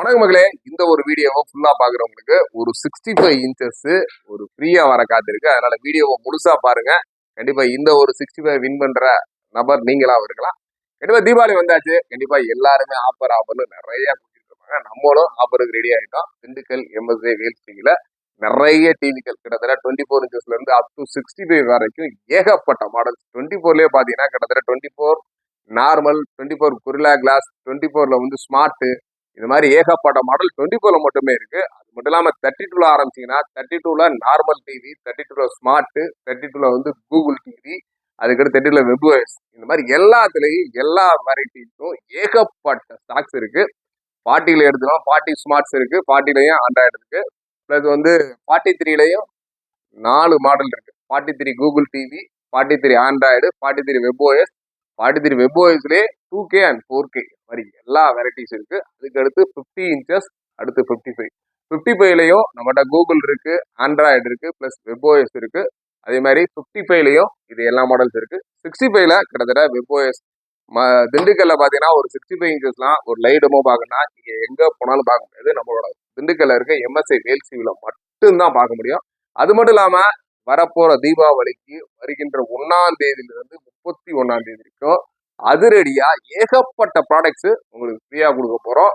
வணக்கம் மகளே இந்த ஒரு வீடியோவை ஃபுல்லா பாக்குறவங்களுக்கு ஒரு சிக்ஸ்டி ஃபைவ் இன்ச்சஸ் ஒரு ஃப்ரீயா வர காத்திருக்கு அதனால வீடியோவை முழுசா பாருங்க. கண்டிப்பா இந்த ஒரு சிக்ஸ்டி ஃபைவ் வின் பண்ற நபர் நீங்களாவும் இருக்கலாம். கண்டிப்பா தீபாவளி வந்தாச்சு. கண்டிப்பா எல்லாருமே ஆஃபர் ஆஃபர்னு நிறைய கொடுத்துட்டு இருப்பாங்க நம்மளும் ஆஃபருக்கு ரெடி ஆயிட்டோம். திண்டுக்கல் எம்எஸ்ஏ வேல்ஸ்டிங்ல நிறைய டிவிகள் கிட்டத்தட்ட டுவெண்ட்டி ஃபோர் இன்ச்சஸ்லேருந்து அப் டு சிக்ஸ்டி ஃபைவ் வரைக்கும் ஏகப்பட்ட மாடல்ஸ் டுவெண்ட்டி ஃபோர்லயே பாத்தீங்கன்னா கிட்டத்தட்ட twenty four normal twenty four Gorilla glass twenty ஃபோர்ல வந்து ஸ்மார்ட் இது மாதிரி ஏகப்பட்ட மாடல் டுவெண்ட்டி ஃபோர்ல மட்டுமே இருக்கு. அது மட்டும் இல்லாமல் தேர்ட்டி டூல ஆரம்பிச்சீங்கன்னா தேர்ட்டி டூல நார்மல் டிவி தேர்ட்டி டூல ஸ்மார்ட் தேர்ட்டி டூல வந்து கூகுள் டிவி அதுக்கடுத்து தேர்ட்டி டூல வெப்ஓஎஸ் இந்த மாதிரி எல்லாத்துலேயும் எல்லா வெரைட்டிஸும் ஏகப்பட்ட ஸ்டாக்ஸ் இருக்கு. ஃபார்ட்டியில் எடுத்துக்கலாம் ஃபார்ட்டி ஸ்மார்ட்ஸ் இருக்கு ஃபார்ட்டிலையும் ஆண்ட்ராய்டு இருக்கு. ப்ளஸ் வந்து ஃபார்ட்டி த்ரீலையும் நாலு மாடல் இருக்கு. Forty three Google TV forty three Android forty three webOS forty three வெப்ஓஎஸ்லேயே two K and four K மாதிரி எல்லா வெரைட்டிஸ் இருக்கு. அதுக்கு அடுத்து ஃபிஃப்டி இன்ச்சஸ் அடுத்து ஃபிஃப்டி ஃபைவ் ஃபிஃப்டி ஃபைவ்லையும் நம்மகிட்ட கூகுள் இருக்கு ஆண்ட்ராய்டு இருக்கு ப்ளஸ் வெப்ஓஎஸ் இருக்கு. அதே மாதிரி ஃபிஃப்டி ஃபைவ்லையும் இது எல்லா மாடல்ஸ் இருக்கு. சிக்ஸ்டி ஃபைவ்ல கிட்டத்தட்ட வெப்ஓஎஸ் ம திண்டுக்கல்ல பார்த்தீங்கன்னா ஒரு சிக்ஸ்டி ஃபைவ் இன்ச்சஸ்லாம் ஒரு லைடமோ டெமோ பார்க்கணும்னா எங்கே போனாலும் பார்க்க முடியாது. நம்மளோட திண்டுக்கல்ல இருக்க எம்எஸ்ஐ வேல்சிவில மட்டும்தான் பார்க்க முடியும். அது மட்டும் இல்லாமல் வரப்போகிற தீபாவளிக்கு வருகின்ற ஒன்றாம் தேதியிலிருந்து முப்பத்தி ஒன்றாம் தேதி வரைக்கும் அதிரடியா ஏகப்பட்ட ப்ராடக்ட்ஸு உங்களுக்கு ஃப்ரீயாக கொடுக்க போகிறோம்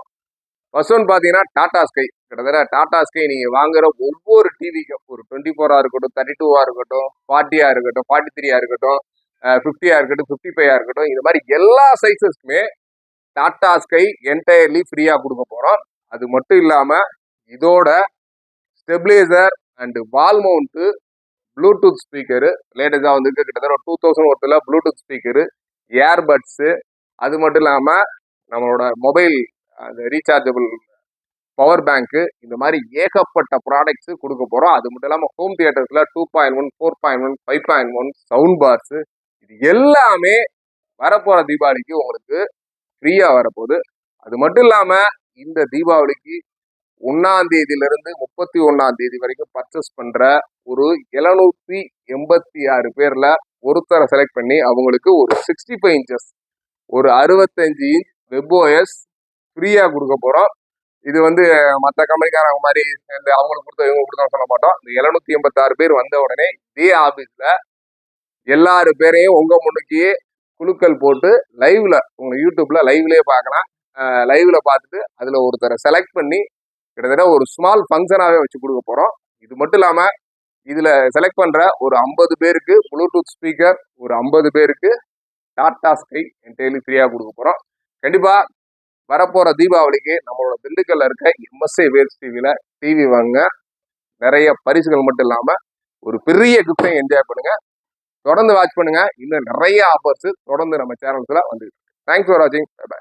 ஃபர்ஸ்ட் ஒன் பார்த்தீங்கன்னா டாடா ஸ்கை கிட்டத்தட்ட டாடா ஸ்கை நீங்கள் வாங்குகிற ஒவ்வொரு டிவிக்கும் ஒரு டுவெண்ட்டி ஃபோராக இருக்கட்டும் தேர்ட்டி டூவாக இருக்கட்டும் ஃபார்ட்டியாக இருக்கட்டும் ஃபார்ட்டி த்ரீயாக இருக்கட்டும் ஃபிஃப்டியாக இருக்கட்டும் ஃபிஃப்டி ஃபைவாக இருக்கட்டும் இந்த மாதிரி எல்லா சைஸஸ்க்குமே டாடா ஸ்கை என்டையர்லி ஃப்ரீயாக கொடுக்க போகிறோம் அது மட்டும் இல்லாமல் இதோட stabiliser and wall mount Bluetooth speaker லேட்டஸ்டாக வந்துருக்கு. கிட்டத்தட்ட டூ தௌசண்ட் ஒருத்தில் ப்ளூடூத் ஸ்பீக்கரு ஏர்பட்ஸு அது மட்டும் இல்லாமல் நம்மளோட மொபைல் அந்த ரீசார்ஜபிள் பவர் பேங்க்கு இந்த மாதிரி ஏகப்பட்ட ப்ராடக்ட்ஸு கொடுக்க போகிறோம் அது மட்டும் இல்லாமல் home தியேட்டர்ஸில் two point one four point one five point one sound bars இது எல்லாமே வரப்போகிற தீபாவளிக்கு உங்களுக்கு ஃப்ரீயாக வரப்போகுது. அது மட்டும் இல்லாமல் இந்த தீபாவளிக்கு ஒன்னாம் தேதியிலிருந்து முப்பத்தி ஒன்னாம் தேதி வரைக்கும் பர்ச்சேஸ் பண்ற ஒரு எழுநூத்தி எண்பத்தி ஆறு பேர்ல ஒருத்தரை செலக்ட் பண்ணி அவங்களுக்கு ஒரு சிக்ஸ்டி ஃபைவ் இன்ச்சஸ் ஒரு அறுபத்தஞ்சு இன்ச் வெப்ஓஎஸ் ஃப்ரீயாக கொடுக்க போகிறோம் இது வந்து மற்ற கம்பெனிக்காரங்க மாதிரி இந்த அவங்களுக்கு கொடுத்த இவங்க கொடுத்தா சொல்ல மாட்டோம். இந்த எழுநூத்தி எண்பத்தாறு பேர் வந்த உடனே இதே ஆஃபீஸில் எல்லாரு பேரையும் உங்கள் முன்னுக்கு குழுக்கள் போட்டு லைவ்ல உங்க யூடியூப்ல லைவ்லயே பார்க்கலாம். லைவ்ல பார்த்துட்டு அதில் ஒருத்தரை செலக்ட் பண்ணி கிட்டத்தட்ட ஒரு ஸ்மால் ஃபங்க்ஷனாகவே வச்சு கொடுக்க போகிறோம் இது மட்டும் இல்லாமல் இதில் செலக்ட் பண்ணுற ஒரு ஐம்பது பேருக்கு ப்ளூடூத் ஸ்பீக்கர் ஒரு ஐம்பது பேருக்கு டாட்டா ஸ்கை டெய்லி ஃப்ரீயாக கொடுக்க போகிறோம் கண்டிப்பாக வரப்போகிற தீபாவளிக்கு நம்மளோட திண்டுக்கல்ல இருக்க எம்எஸ்ஏ வேல்ஸ் டிவியில் டிவி வாங்க நிறைய பரிசுகள் மட்டும் இல்லாமல் ஒரு பெரிய கிஃப்டை என்ஜாய் பண்ணுங்கள் தொடர்ந்து வாட்ச் பண்ணுங்கள் இன்னும் நிறைய ஆஃபர்ஸ் தொடர்ந்து நம்ம சேனல்ஸில் வந்துருக்கு தேங்க்ஸ் ஃபார் வாட்சிங் பை